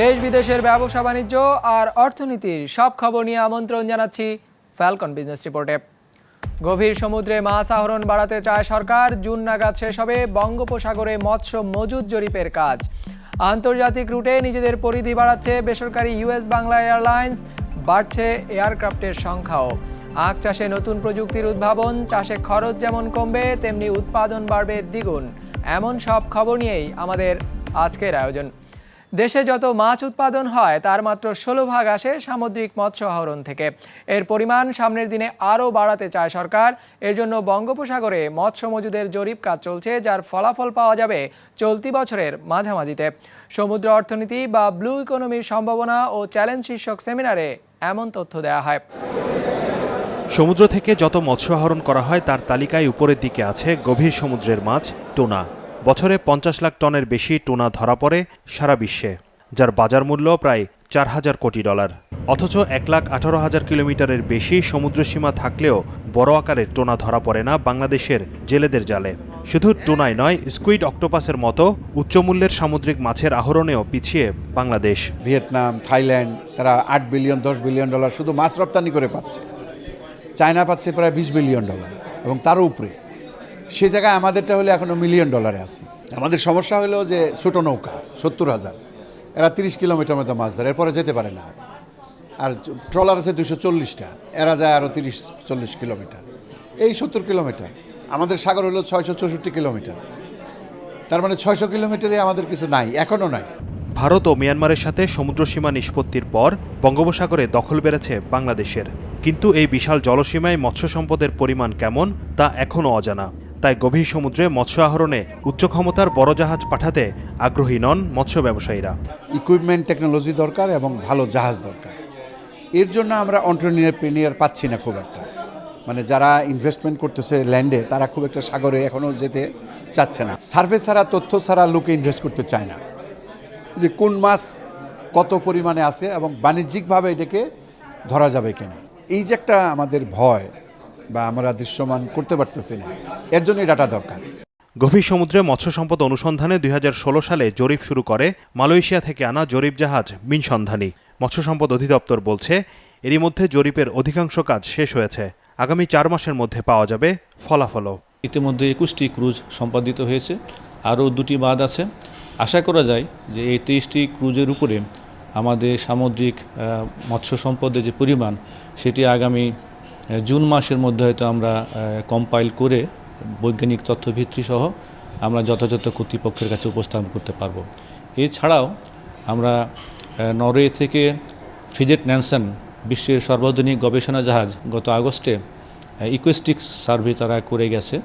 দেশ বিদেশের ব্যবসা বাণিজ্য আর অর্থনীতির সব খবর নিয়ে আমন্ত্রণ জানাচ্ছি ফ্যালকন বিজনেস রিপোর্টে গভীর সমুদ্রে মাছ আহরণ বাড়াতে চায় সরকার, জুন নাগাদ শেষ হবে বঙ্গোপসাগরে মৎস্য মজুদ জরিপের কাজ। আন্তর্জাতিক রুটে নিজেদের পরিধি বাড়াচ্ছে বেসরকারি ইউএস বাংলা এয়ারলাইন্স, বাড়ছে এয়ারক্রাফটের সংখ্যাও। আখ চাষে নতুন প্রযুক্তির উদ্ভাবন, চাষে খরচ যেমন কমবে, তেমনি উৎপাদন বাড়বে দ্বিগুণ। এমন সব খবর নিয়েই আমাদের আজকের আয়োজন। দেশে যত মাছ উৎপাদন হয়, তার মাত্র ষোলো ভাগ আসে সামুদ্রিক মৎস্য আহরণ থেকে। এর পরিমাণ সামনের দিনে আরও বাড়াতে চায় সরকার। এর জন্য বঙ্গোপসাগরে মৎস্য মজুদের জরিপ কাজ চলছে, যার ফলাফল পাওয়া যাবে চলতি বছরের মাঝামাঝিতে। সমুদ্র অর্থনীতি বা ব্লু ইকোনমির সম্ভাবনা ও চ্যালেঞ্জ শীর্ষক সেমিনারে এমন তথ্য দেওয়া হয়। সমুদ্র থেকে যত মৎস্য আহরণ করা হয়, তার তালিকায় উপরের দিকে আছে গভীর সমুদ্রের মাছ, টোনা। বছরে পঞ্চাশ লাখ টনের বেশি টোনা ধরা পড়ে সারা বিশ্বে, যার বাজার মূল্য প্রায় চার হাজার কোটি ডলার। অথচ এক লাখ আঠারো হাজার কিলোমিটারের বেশি সমুদ্রসীমা থাকলেও বড় আকারের টোনা ধরা পড়ে না বাংলাদেশের জেলেদের জালে। শুধু টোনাই নয়, স্কুইড অক্টোপাসের মতো উচ্চমূল্যের সামুদ্রিক মাছের আহরণেও পিছিয়ে বাংলাদেশ। ভিয়েতনাম, থাইল্যান্ড, তারা আট বিলিয়ন, দশ বিলিয়ন ডলার শুধু মাছ রপ্তানি করে পাচ্ছে। চায়না পাচ্ছে প্রায় বিশ বিলিয়ন ডলার এবং তারও উপরে সে জায়গায় আমাদেরটা হলে এখনও মিলিয়ন ডলারে আছি। আমাদের সমস্যা হলো যে ছোটো নৌকা, সত্তর হাজার। এরা তিরিশ কিলোমিটার মতো মাছ ধরে, এরপরে যেতে পারে না। আর। ট্রলার আছে দুশো চল্লিশটা, এরা যায় আরও তিরিশ, চল্লিশ কিলোমিটার। এই সত্তর কিলোমিটার, আমাদের সাগর হলো ছয়শো চৌষট্টি কিলোমিটার। তার মানে ছয়শো কিলোমিটারে আমাদের কিছু নাই এখনও নাই। ভারত ও মিয়ানমারের সাথে সমুদ্রসীমা নিষ্পত্তির পর বঙ্গোপসাগরে দখল বেড়েছে বাংলাদেশের। কিন্তু এই বিশাল জলসীমায় মৎস্য সম্পদের পরিমাণ কেমন, তা এখনও অজানা। তাই গভীর সমুদ্রে মৎস্য আহরণে উচ্চ ক্ষমতার বড় জাহাজ পাঠাতে আগ্রহী নন মৎস্য ব্যবসায়ীরা। ইকুইপমেন্ট টেকনোলজি দরকার এবং ভালো জাহাজ দরকার। এর জন্য আমরা অন্টারপ্রিনিয়ার পাচ্ছি না খুব একটা। মানে যারা ইনভেস্টমেন্ট করতেছে ল্যান্ডে তারা খুব একটা সাগরে এখনও যেতে চাচ্ছে না। সার্ভে ছাড়া, তথ্য ছাড়া লোকে ইনভেস্ট করতে চায় না। যে কোন মাছ কত পরিমাণে আছে এবং বাণিজ্যিকভাবে এটাকে ধরা যাবে কিনা। এই যে একটা আমাদের ভয় বা আমরা দৃশ্যমান করতে পারতেছি না। এর জন্য ডাটা দরকার। গভীর সমুদ্রে মৎস্য সম্পদ অনুসন্ধানে দুই সালে জরিপ শুরু করে মালয়েশিয়া থেকে আনা জরিপ জাহাজ মিনসন্ধানী। মৎস্য সম্পদ অধিদপ্তর বলছে এরই মধ্যে জরিপের অধিকাংশ কাজ শেষ হয়েছে। আগামী চার মাসের মধ্যে পাওয়া যাবে ফলাফলও। ইতিমধ্যে একুশটি ক্রুজ সম্পাদিত হয়েছে আরও দুটি বাদ আছে। আশা করা যায় যে এই তেইশটি ক্রুজের উপরে আমাদের সামুদ্রিক মৎস্য সম্পদের যে পরিমাণ সেটি আগামী জুন মাসের মধ্যে হয়তো আমরা কম্পাইল করে বৈজ্ঞানিক তথ্যভিত্তি সহ আমরা যথাযথ কর্তৃপক্ষের কাছে উপস্থাপন করতে পারব। এছাড়াও আমরা নরওয়ে থেকে ফ্রিজেট ন্যানসন, বিশ্বের সর্বাধুনিক গবেষণা জাহাজ, গত আগস্টে ইকুয়েস্টিক সার্ভে তারা করে গেছে।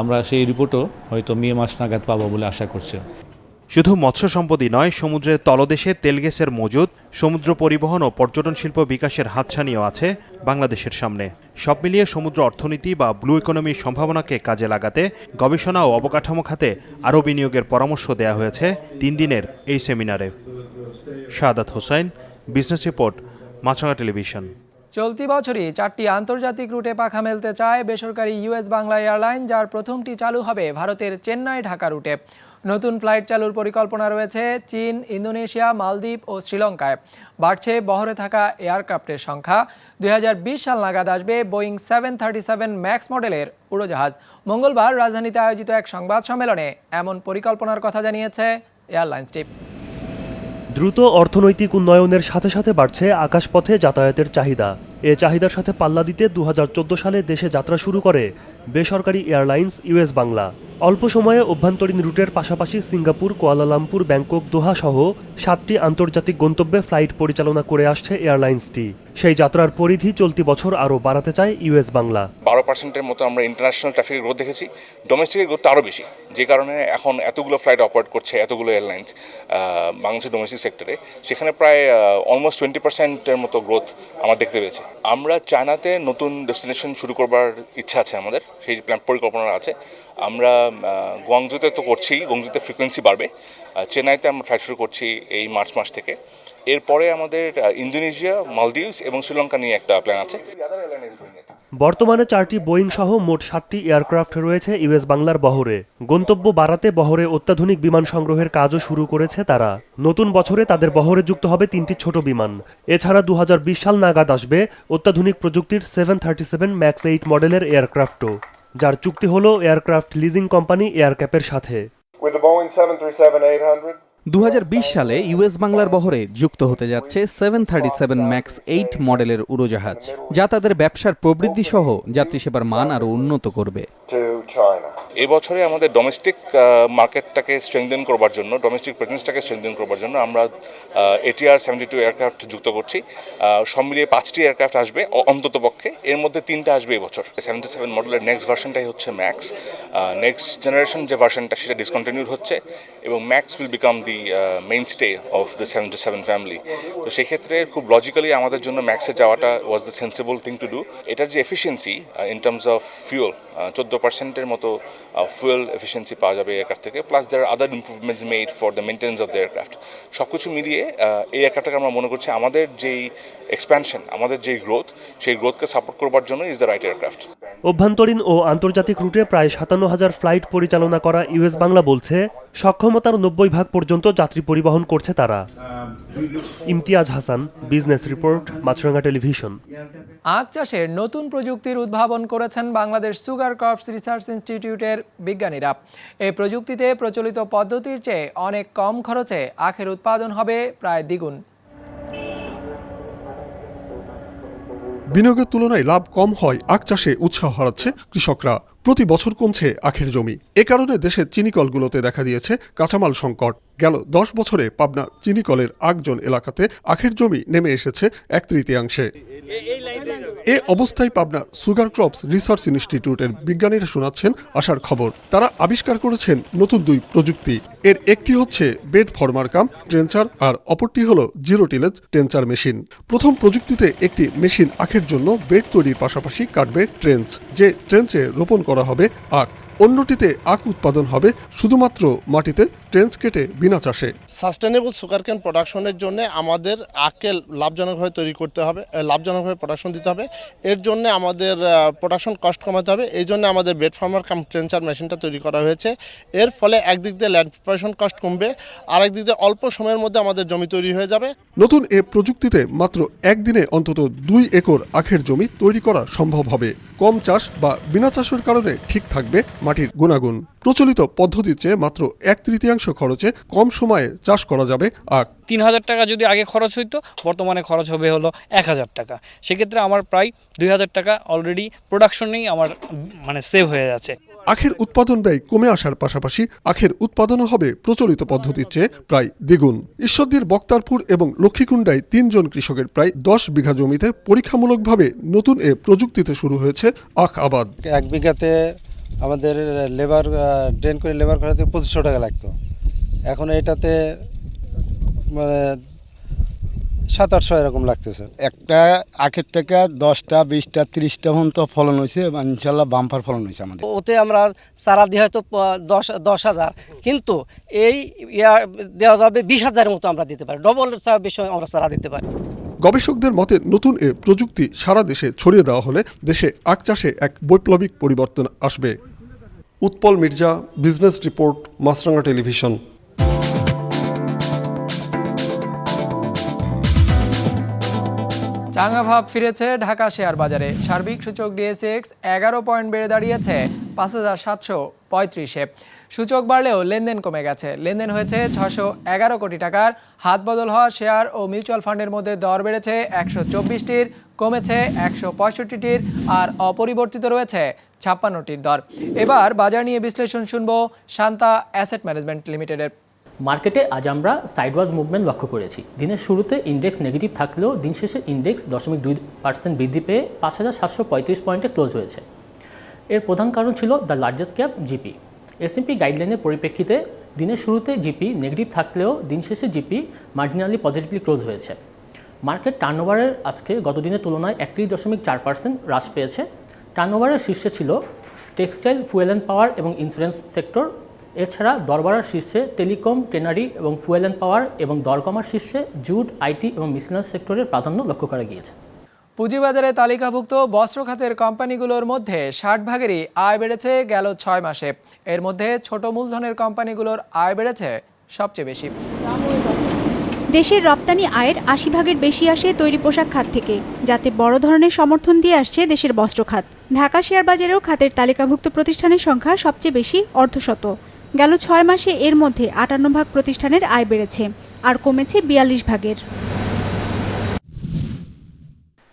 আমরা সেই রিপোর্টও হয়তো মে মাস নাগাদ পাবো বলে আশা করছি। শুধু মৎস্য সম্পদই নয়, সমুদ্রের তলদেশে তেল গ্যাসের মজুদ, সমুদ্র পরিবহন ও পর্যটন শিল্প বিকাশের হাতছানিও আছে বাংলাদেশের সামনে। সব মিলিয়ে সমুদ্র অর্থনীতি বা ব্লু ইকোনমির সম্ভাবনাকে কাজে লাগাতে গবেষণা ও অবকাঠামো খাতে আরও বিনিয়োগের পরামর্শ দেওয়া হয়েছে তিন দিনের এই সেমিনারে। Shahadat Hossain business report, Maasranga television. চলতি বছরই চারটি আন্তর্জাতিক রুটে পাখা মেলতে চায় বেসরকারি ইউএস বাংলা এয়ারলাইন, যার প্রথমটি চালু হবে ভারতের চেন্নাই ঢাকা রুটে। নতুন ফ্লাইট চালুর পরিকল্পনা রয়েছে চীন, ইন্দোনেশিয়া, মালদ্বীপ ও শ্রীলঙ্কায়। বাড়ছে বহরে থাকা এয়ারক্রাফটের সংখ্যা। দু হাজার বিশ সাল নাগাদ আসবে Boeing seven thirty seven max মডেলের উড়োজাহাজ। মঙ্গলবার রাজধানীতে আয়োজিত এক সংবাদ সম্মেলনে এমন পরিকল্পনার কথা জানিয়েছে এয়ারলাইন্স টিপ দ্রুত অর্থনৈতিক উন্নয়নের সাথে সাথে বাড়ছে আকাশপথে যাতায়াতের চাহিদা। এ চাহিদার সাথে পাল্লা দিতে দু হাজার চোদ্দ সালে দেশে যাত্রা শুরু করে বেসরকারি এয়ারলাইন্স ইউএস বাংলা। অল্প সময়ে অভ্যন্তরীণ রুটের পাশাপাশি সিঙ্গাপুর, কোয়ালালামপুর, ব্যাংকক, দোহা সহ সাতটি আন্তর্জাতিক গন্তব্যে ফ্লাইট পরিচালনা করে আসছে এয়ারলাইন্সটি। সেই যাত্রার পরিধি চলতি বছর আরও বাড়াতে চায় ইউএস বাংলা। বারো পার্সেন্টের মতো আমরা ইন্টারন্যাশনাল ট্রাফিকের গ্রোথ দেখেছি। ডোমেস্টিকের গ্রোথ আরও বেশি, যে কারণে এখন এতগুলো ফ্লাইট অপারেট করছে, এতগুলো এয়ারলাইন্স বাংলাদেশের ডোমেস্টিক সেক্টরে সেখানে প্রায় অলমোস্ট টোয়েন্টি পার্সেন্টের মতো গ্রোথ আমরা দেখতে পেয়েছি। আমরা চায়নাতে নতুন ডেস্টিনেশন শুরু করবার ইচ্ছা আছে আমাদের, সেই প্ল্যান পরিকল্পনা আছে। আমরা গুয়াংজুতে তো করছি গুয়াংজুতে ফ্রিকোয়েন্সি বাড়বে। চেন্নাইতে আমরা ফ্লাইট শুরু করছি এই মার্চ মাস থেকে। এরপরে আমাদের ইন্দোনেশিয়া মালদ্বীপস এবং শ্রীলঙ্কা নিয়ে একটা প্ল্যান আছে। বর্তমানে চারটি বোয়িং সহ মোট সাতটি এয়ারক্রাফট রয়েছে ইউএস বাংলার বহরে। গন্তব্য বাড়াতে বহরে অত্যাধুনিক বিমান সংগ্রহের কাজও শুরু করেছে তারা। নতুন বছরে তাদের বহরে যুক্ত হবে তিনটি ছোট বিমান। এছাড়া দু হাজার বিশ সাল নাগাদ আসবে অত্যাধুনিক প্রযুক্তির seven thirty seven max eight মডেলের এয়ারক্রাফটও যার চুক্তি হল এয়ারক্রাফট লিজিং কোম্পানি এয়ারক্যাপের সাথে। With the Boeing 737-800, দু হাজার বিশ সালে ইউএস বাংলার বহরে যুক্ত হতে যাচ্ছে seven thirty seven max eight মডেলের উড়োজাহাজ যা তাদের ব্যবসার প্রবৃদ্ধি সহ যাত্রী সেবার মান আরও উন্নত করবে. এবছরে আমাদের ডোমেস্টিক মার্কেটটাকে স্ট্রেংথেন করবার জন্য ডোমেস্টিক প্রেজেন্সটাকে স্ট্রেংথেন করবার জন্য আমরা এটিআর সেভেন্টি টু এয়ারক্রাফট যুক্ত করছি। সব মিলিয়ে পাঁচটি এয়ারক্রাফট আসবে অন্তত পক্ষে। এর মধ্যে তিনটা আসবে এবছর। সেভেন্টি সেভেন মডেলের নেক্সট ভার্সনটাই হচ্ছে ম্যাক্স নেক্সট জেনারেশন যে ভার্সনটা সেটা ডিসকন্টিনিউড হচ্ছে এবং max will become the mainstay of the seventy seven family তো সেক্ষেত্রে খুব লজিক্যালি আমাদের জন্য ম্যাক্সে যাওয়াটা was the sensible thing to do এটার যে efficiency in terms of fuel চোদ্দ পার্সেন্টের মতো ফুয়েল এফিসিয়েন্সি পাওয়া যাবে এয়ারক্রাফট থেকে plus their other improvements made for the maintenance of the aircraft সব কিছু মিলিয়ে এই এয়ারক্রাফটটাকে আমরা মনে করছি আমাদের যেই এক্সপ্যানশন আমাদের যেই গ্রোথ সেই গ্রোথকে সাপোর্ট করবার জন্য ইজ দ্য রাইট এয়ারক্রাফট অভ্যন্তরীণ ও আন্তর্জাতিক রুটে প্রায় সাতান্ন হাজার ফ্লাইট পরিচালনা করা ইউএস বাংলা বলছে, সক্ষমতার নব্বই ভাগ পর্যন্ত যাত্রী পরিবহন করছে তারা। Imtiaz Hasan, business report, Maasranga television. আখ চাষের নতুন প্রযুক্তির উদ্ভাবন করেছেন বাংলাদেশ সুগার ক্রপস রিসার্চ ইনস্টিটিউটের বিজ্ঞানীরা। এই প্রযুক্তিতে প্রচলিত পদ্ধতির চেয়ে অনেক কম খরচে আখের উৎপাদন হবে প্রায় দ্বিগুণ। বিনিয়োগের তুলনায় লাভ কম হয় আখ চাষে উৎসাহ হারাচ্ছে কৃষকরা। প্রতি বছর কমছে আখের জমি। এ কারণে দেশের চিনিকলগুলোতে দেখা দিয়েছে কাঁচামাল সংকট। গেল দশ বছরে পাবনা চিনিকলের আগজন এলাকাতে আখের জমি নেমে এসেছে এক তৃতীয়াংশে। এ অবস্থায় পাবনা সুগার ক্রপস রিসার্চ ইনস্টিটিউটের বিজ্ঞানীরা শোনাচ্ছেন আসার খবর। তারা আবিষ্কার করেছেন নতুন দুই প্রযুক্তি। এর একটি হচ্ছে বেড ফরমার কাম ট্রেঞ্চার আর অপরটি হলো জিরো টিলেজ টেঞ্চার মেশিন। প্রথম প্রযুক্তিতে একটি মেশিন আখের জন্য বেড তৈরির পাশাপাশি কাটবে ট্রেঞ্চ যে ট্রেঞ্চে রোপণ করা হবে আখ। অন্যটিতে আখ উৎপাদন হবে শুধুমাত্র মাটিতে ট্রেন্স কেটে বিনা চাষে। সাস্টেনেবল সুগারকেন প্রোডাকশনের জন্য আমাদের আখকে লাভজনকভাবে তৈরি করতে হবে লাভজনকভাবে প্রোডাকশন দিতে হবে। এর জন্য আমাদের প্রোডাকশন কস্ট কমাতে হবে। এই জন্য আমাদের বেড ফার্মার কাম ট্রেঞ্চার মেশিনটা তৈরি করা হয়েছে। এর ফলে একদিক দিয়ে ল্যান্ড প্রিপারেশন কস্ট কমবে আর একদিক দিয়ে অল্প সময়ের মধ্যে আমাদের জমি তৈরি হয়ে যাবে। নতুন এ প্রযুক্তিতে মাত্র একদিনে অন্তত দুই একর আখের জমি তৈরি করা সম্ভব হবে। কম চাষ বা বিনা চাষের কারণে ঠিক থাকবে মাটির গুণাগুণ। প্রচলিত পদ্ধতির চেয়ে মাত্র এক তৃতীয়াংশ খরচে কম সময়ে চাষ করা যাবে আখ। তিন হাজার টাকা যদি আগে খরচ হইতো বর্তমানে খরচ হবে হলো এক হাজার টাকা। সেক্ষেত্রে আমার প্রায় দুই হাজার টাকা অলরেডি প্রোডাকশনেই আমার মানে সেভ হয়ে যাচ্ছে। আখের উৎপাদন ব্যয় কমে আসার পাশাপাশি আখের উৎপাদনও হবে প্রচলিত পদ্ধতির চেয়ে প্রায় দ্বিগুণ। ঈশ্বরদীর বক্তারপুর এবং লক্ষ্মীকুণ্ডায় তিনজন কৃষকের প্রায় দশ বিঘা জমিতে পরীক্ষামূলকভাবে নতুন এ প্রযুক্তিতে শুরু হয়েছে আখ আবাদ। এক বিঘাতে আমাদের লেবার ড্রেন করে লেবার করাতে পঁচিশশো টাকা লাগতো। এখন এটাতে মানে সাত আটশো এরকম লাগতেছে। একটা আখের থেকে দশটা বিশটা ত্রিশটা পর্যন্ত ফলন হয়েছে ইনশাল্লাহ বাম্পার ফলন হয়েছে আমাদের। ওতে আমরা চারা দিয়ে হয়তো দশ দশ হাজার কিন্তু এই ইয়া দেওয়া যাবে বিশ হাজারের মতো আমরা দিতে পারি। ডবল চা বেশি আমরা চারা দিতে পারি। গবেষকদের মতে নতুন এ প্রযুক্তি সারা দেশে ছড়িয়ে দেওয়া হলে দেশে আখ চাষে এক বৈপ্লবিক পরিবর্তন আসবে। Utpal Mirza, business report Maasranga television. চাঙ্গা ভাব ফিরেছে ঢাকা শেয়ার বাজারে। সার্বিক সূচক ডিএসএক্স এগারো পয়েন্ট বেড়ে দাঁড়িয়েছে পাঁচ হাজার সাতশো পঁয়ত্রিশে। সূচক বাড়লেও লেনদেন কমে গেছে। লেনদেন হয়েছে ছশো এগারো কোটি টাকার। হাত বদল হওয়া শেয়ার ও মিউচুয়াল ফান্ডের মধ্যে দর বেড়েছে একশো চব্বিশটির, কমেছে একশো পঁয়ষট্টিটির আর অপরিবর্তিত রয়েছে ছাপ্পান্নটির দর। এবার বাজার নিয়ে বিশ্লেষণ শুনব শান্তা অ্যাসেট ম্যানেজমেন্ট লিমিটেডের। মার্কেটে আজ আমরা সাইডওয়াজ মুভমেন্ট লক্ষ্য করেছি। দিনের শুরুতে ইন্ডেক্স নেগেটিভ থাকলেও দিন শেষে ইন্ডেক্স দশমিক দুই পার্সেন্ট বৃদ্ধি পেয়ে পাঁচ হাজার সাতশো পঁয়ত্রিশ পয়েন্টে ক্লোজ হয়েছে। এর প্রধান কারণ ছিল the largest cap GP SMP গাইডলাইনের পরিপ্রেক্ষিতে দিনের শুরুতে জিপি নেগেটিভ থাকলেও দিন শেষে জিপি মার্জিনালি পজিটিভলি ক্লোজ হয়েছে। মার্কেট টার্নওভারের আজকে গত দিনের তুলনায় একত্রিশ দশমিক চার পার্সেন্ট হ্রাস পেয়েছে। টার্নওভারের শীর্ষে ছিল টেক্সটাইল ফুয়েল অ্যান্ড পাওয়ার এবং ইন্স্যুরেন্স সেক্টর এছাড়া দরবারার শীর্ষে টেলিকম টেনারি এবং ফুয়েল অ্যান্ড পাওয়ার এবং দরকমার শীর্ষে জুট আইটি এবং মিসিনাস সেক্টরের প্রাধান্য লক্ষ্য করা গিয়েছে। পুঁজিবাজারে তালিকাভুক্ত বস্ত্র খাতের কোম্পানিগুলোর মধ্যে ষাট ভাগেরই আয় বেড়েছে গেল ছয় মাসে। এর মধ্যে ছোট মূলধনের কোম্পানিগুলোর আয় বেড়েছে সবচেয়ে বেশি। দেশের রপ্তানি আয়ের আশি ভাগের বেশি আসে তৈরি পোশাক খাত থেকে যাতে বড় ধরনের সমর্থন দিয়ে আসছে দেশের বস্ত্র খাত। ঢাকা শেয়ার বাজারেও খাতের তালিকাভুক্ত প্রতিষ্ঠানের সংখ্যা সবচেয়ে বেশি অর্ধশত। গেল ছয় মাসে এর মধ্যে আটান্ন ভাগ প্রতিষ্ঠানের আয় বেড়েছে, আর কমেছে বিয়াল্লিশ ভাগের।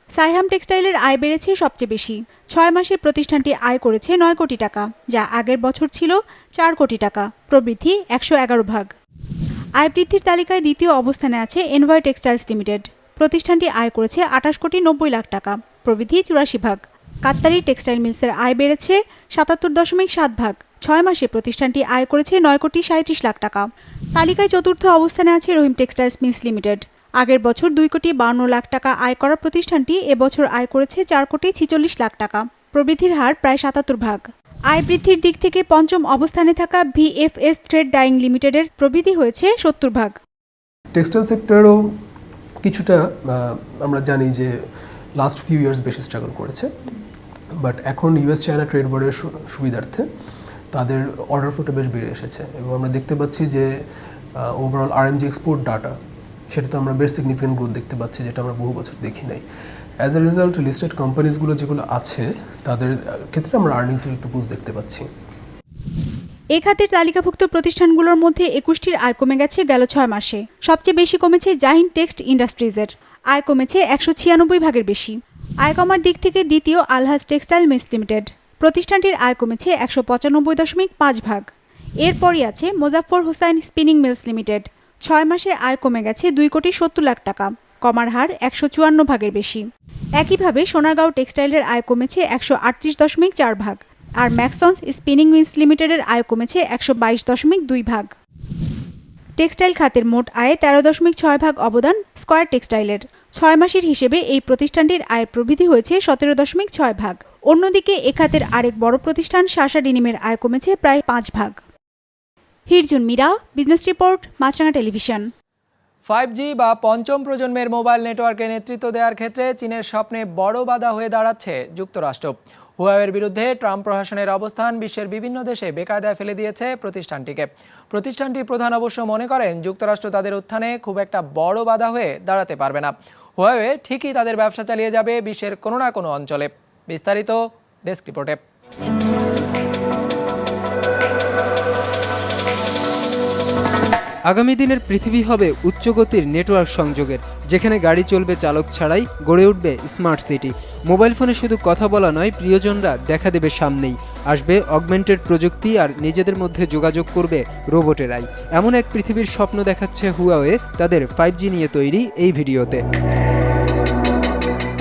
সাইহাম টেক্সটাইলের আয় বেড়েছে সবচেয়ে বেশি। ছয় মাসে প্রতিষ্ঠানটি আয় করেছে নয় কোটি টাকা, যা আগের বছর ছিল চার কোটি টাকা, প্রবৃদ্ধি একশো এগারো ভাগ। আয় বৃদ্ধির তালিকায় দ্বিতীয় অবস্থানে আছে এনভয় টেক্সটাইলস লিমিটেড। প্রতিষ্ঠানটি আয় করেছে আঠাশ কোটি নব্বই লাখ টাকা, প্রবৃদ্ধি চুরাশি ভাগ। কাত্তারি টেক্সটাইল মিলসের আয় বেড়েছে সাতাত্তর দশমিক সাত ভাগ। ছয় মাসে প্রতিষ্ঠানটি আয় করেছে নয় কোটি সাঁত্রিশ লাখ টাকা। তালিকায় চতুর্থ অবস্থানে আছে রহিম টেক্সটাইলস মিলস লিমিটেড। আগের বছর দুই কোটি বান্ন লাখ টাকা আয় করা প্রতিষ্ঠানটি এবছর আয় করেছে চার কোটি ছিচল্লিশ লাখ টাকা। প্রবৃদ্ধির হার প্রায় সাতাত্তর ভাগ। আয় বৃদ্ধির দিক থেকে পঞ্চম অবস্থানে থাকা ভিএফএস থ্রেড ডাইং লিমিটেডের প্রবৃদ্ধি হয়েছে সত্তর ভাগ। টেক্সটাইল সেক্টরও কিছুটা আমরা জানি যে লাস্ট ফিউ ইয়ার্স বেশি স্ট্রাগল করেছে। বাট এখন ইউএস চায়না ট্রেড বোর্ডের সুবিধার্থে তাদের অর্ডার ফ্লোটা বেশ বেড়ে এসেছে এবং আমরা দেখতে পাচ্ছি যে ওভারঅল আরএমজি এক্সপোর্ট ডাটা সেটাতে আমরা বেশ সিগনিফিকেন্ট গ্রোথ দেখতে পাচ্ছি, যেটা আমরা বহু বছর দেখি নাই। অ্যাজ এ রেজাল্ট লিস্টেড কোম্পানিজগুলো যেগুলো আছে, তাদের ক্ষেত্রে আমরা আর্নিংসের একটু বুঝ দেখতে পাচ্ছি। এ খাতের তালিকাভুক্ত প্রতিষ্ঠানগুলোর মধ্যে একুশটির আয় কমে গেছে গেল ছয় মাসে। সবচেয়ে বেশি কমেছে জাহিন টেক্সট ইন্ডাস্ট্রিজের আয় কমেছে একশো ছিয়ানব্বই ভাগের বেশি। আয় কমার দিক থেকে দ্বিতীয় আলহাজ টেক্সটাইল মিস লিমিটেড প্রতিষ্ঠানটির আয় কমেছে একশো পঁচানব্বই দশমিক পাঁচ ভাগ। এরপরই আছে Mozaffar Hossain spinning mills limited. ছয় মাসে আয় কমে গেছে দুই কোটি সত্তর লাখ টাকা। কমার হার একশো চুয়ান্ন ভাগের বেশি। একইভাবে সোনারগাঁও টেক্সটাইলের আয় কমেছে একশো আটত্রিশ দশমিক চার ভাগ আর ম্যাক্সন্স স্পিনিং মিলস লিমিটেডের আয় কমেছে একশো বাইশ দশমিক দুই ভাগ। টেক্সটাইল খাতের মোট আয়ে তেরো দশমিক ছয় ভাগ অবদান স্কয়ার টেক্সটাইলের। ছয় মাসের হিসেবে এই প্রতিষ্ঠানটির আয়ের প্রবৃদ্ধি হয়েছে সতেরো দশমিক ছয় ভাগ। অন্যদিকে এ খাতের আরেক বড় প্রতিষ্ঠান শাসা ডিনিমের আয় কমেছে প্রায় পাঁচ ভাগ। Hirjun Mira, business report, Maasranga television. Five G বা পঞ্চম প্রজন্মের মোবাইল নেটওয়ার্কে নেতৃত্ব দেওয়ার ক্ষেত্রে চীনের স্বপ্নে বড় বাধা হয়ে দাঁড়াচ্ছে যুক্তরাষ্ট্র। হুয়াওয়ের বিরুদ্ধে ট্রাম্প প্রশাসনের অবস্থান বিশ্বের বিভিন্ন দেশে বেকায়দায় ফেলে দিয়েছে প্রতিষ্ঠানটিকে। প্রতিষ্ঠানটির প্রধান অবশ্য মনে করেন, যুক্তরাষ্ট্র তাদের উত্থানে খুব একটা বড় বাধা হয়ে দাঁড়াতে পারবে না। হুয়াওয়ে ঠিকই তাদের ব্যবসা চালিয়ে যাবে বিশ্বের কোনো না কোনো অঞ্চলে। বিস্তারিত ডেস্ক রিপোর্টে। আগামী দিনের পৃথিবী হবে উচ্চগতির নেটওয়ার্ক সংযোগের, যেখানে গাড়ি চলবে চালক ছাড়াই গড়ে উঠবে স্মার্ট সিটি। মোবাইল ফোনে শুধু কথা বলা নয়, প্রিয়জনরা দেখা দেবে সামনেই। আসবে অগমেন্টেড প্রযুক্তি আর নিজেদের মধ্যে যোগাযোগ করবে রোবটেরাই। এমন এক পৃথিবীর স্বপ্ন দেখাচ্ছে হুয়াওয়ে তাদের ফাইভ নিয়ে তৈরি এই ভিডিওতে।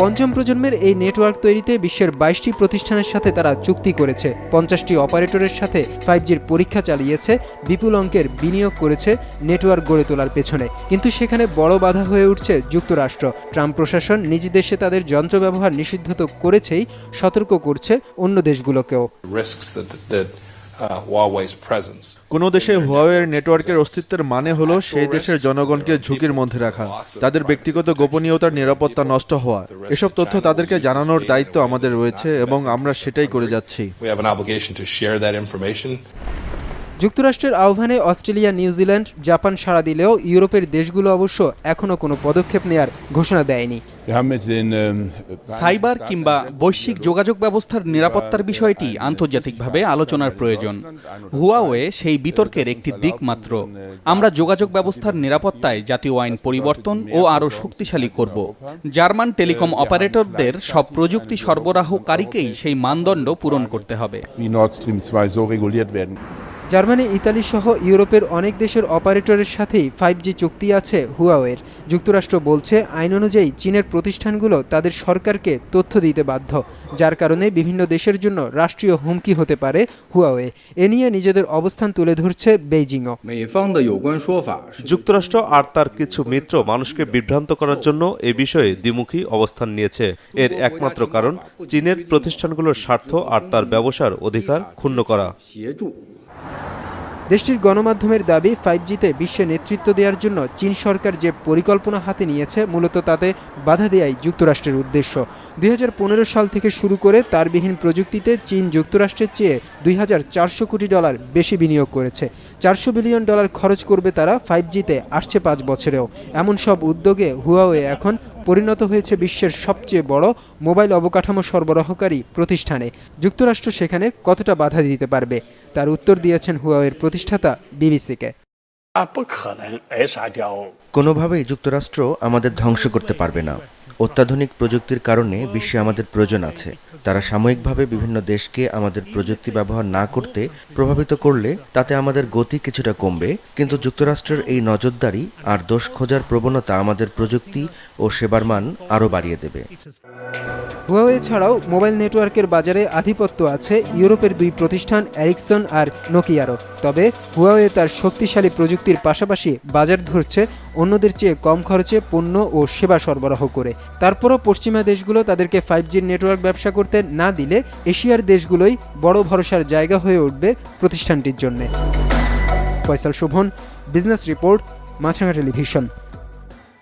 পঞ্চম প্রজন্মের এই নেটওয়ার্ক তৈরিতে বিশ্বের বাইশটি প্রতিষ্ঠানের সাথে তারা চুক্তি করেছে। পঞ্চাশটি অপারেটরের সাথে ফাইভ জির পরীক্ষা চালিয়েছে, বিপুল অঙ্কের বিনিয়োগ করেছে নেটওয়ার্ক গড়ে তোলার পেছনে। কিন্তু সেখানে বড় বাধা হয়ে উঠছে যুক্তরাষ্ট্র। ট্রাম্প প্রশাসন নিজ দেশে তাদের যন্ত্র ব্যবহার নিষিদ্ধ তো করেছেই, সতর্ক করছে অন্য দেশগুলোকেও। Uh. কোনো দেশে হুয়াওয়ের নেটওয়ার্কের অস্তিত্বের মানে হলো সেই দেশের জনগণকে ঝুঁকির মধ্যে রাখা তাদের ব্যক্তিগত গোপনীয়তার নিরাপত্তা নষ্ট হওয়া এসব তথ্য তাদেরকে জানানোর দায়িত্ব আমাদের রয়েছে এবং আমরা সেটাই করে যাচ্ছি। যুক্তরাষ্ট্রের আহ্বানে অস্ট্রেলিয়া নিউজিল্যান্ড জাপান সাড়া দিলেও ইউরোপের দেশগুলো অবশ্য এখনও কোনো পদক্ষেপ নেয়ার ঘোষণা দেয়নি। সাইবার কিংবা বৈশ্বিক যোগাযোগ ব্যবস্থার নিরাপত্তার বিষয়টি আন্তর্জাতিকভাবে আলোচনার প্রয়োজন। হুয়াওয়ে সেই বিতর্কের একটি দিক মাত্র। আমরা যোগাযোগ ব্যবস্থার নিরাপত্তায় জাতীয় আইন পরিবর্তন ও আরও শক্তিশালী করব। জার্মান টেলিকম অপারেটরদের সব প্রযুক্তি সরবরাহকারীকেই সেই মানদণ্ড পূরণ করতে হবে। জার্মানি ইতালি সহ ইউরোপের অনেক দেশের অপারেটরের সাথেই ফাইভ জি চুক্তি আছে হুয়াওয়ের। যুক্তরাষ্ট্র বলছে আইন অনুযায়ী চীনের প্রতিষ্ঠানগুলো তাদের সরকারকে তথ্য দিতে বাধ্য যার কারণে বিভিন্ন দেশের জন্য রাষ্ট্রীয় হুমকি হতে পারে হুয়াওয়ে। এ নিয়ে নিজেদের অবস্থান তুলে ধরছে বেইজিংও। যুক্তরাষ্ট্র আর তার কিছু মিত্র মানুষকে বিভ্রান্ত করার জন্য এ বিষয়ে দ্বিমুখী অবস্থান নিয়েছে। এর একমাত্র কারণ চীনের প্রতিষ্ঠানগুলোর স্বার্থ আর তার ব্যবসার অধিকার ক্ষুণ্ণ করা। দেশটির গণমাধ্যমের দাবি ফাইভ জিতে বিশ্বে নেতৃত্ব দেওয়ার জন্য চীন সরকার যে পরিকল্পনা হাতে নিয়েছে, মূলত তাতে বাধা দেয়াই যুক্তরাষ্ট্রের উদ্দেশ্য। দুই হাজার পনেরো সাল থেকে শুরু করে তারবিহীন প্রযুক্তিতে চীন যুক্তরাষ্ট্রের চেয়ে দুই হাজার চারশো কোটি ডলার বেশি বিনিয়োগ করেছে। চারশো বিলিয়ন ডলার খরচ করবে তারা ফাইভ জিতে আসছে পাঁচ বছরেও। এমন সব উদ্যোগে হুয়াওয়ে এখন পরিণত হয়েছে বিশ্বের সবচেয়ে বড় মোবাইল অবকাঠামো সরবরাহকারী প্রতিষ্ঠানে। যুক্তরাষ্ট্র সেখানে কতটা বাধা দিতে পারবে? তার উত্তর দিয়েছেন হুয়াওয়ের প্রতিষ্ঠাতা বিবিসিকে। কোনোভাবেই যুক্তরাষ্ট্র আমাদের ধ্বংস করতে পারবে না। অত্যাধুনিক প্রযুক্তির কারণে বিশ্বে আমাদের প্রয়োজন আছে। তারা সাময়িকভাবে বিভিন্ন দেশকে আমাদের প্রযুক্তি ব্যবহার না করতে প্রভাবিত করলে তাতে আমাদের গতি কিছুটা কমবে, কিন্তু যুক্তরাষ্ট্রের এই নজরদারি আর দোষ খোঁজার প্রবণতা আমাদের প্রযুক্তি ও সেবার মান আরও বাড়িয়ে দেবে। হুয়াওয়ে ছাড়াও মোবাইল নেটওয়ার্কের বাজারে আধিপত্য আছে ইউরোপের দুই প্রতিষ্ঠান অ্যারিকসন আর নোকিয়ারও তবে হুয়াওয়ে তার শক্তিশালী প্রযুক্তির পাশাপাশি বাজার ধরছে অন্যদের চেয়ে কম খরচে পণ্য ও সেবা সরবরাহ করে। তারপরও পশ্চিমা দেশগুলো তাদেরকে ফাইভ জির নেটওয়ার্ক ব্যবসা করতে না দিলে এশিয়ার দেশগুলোই বড় ভরসার জায়গা হয়ে উঠবে প্রতিষ্ঠানটির জন্য। Faisal Shovon business report Maasranga television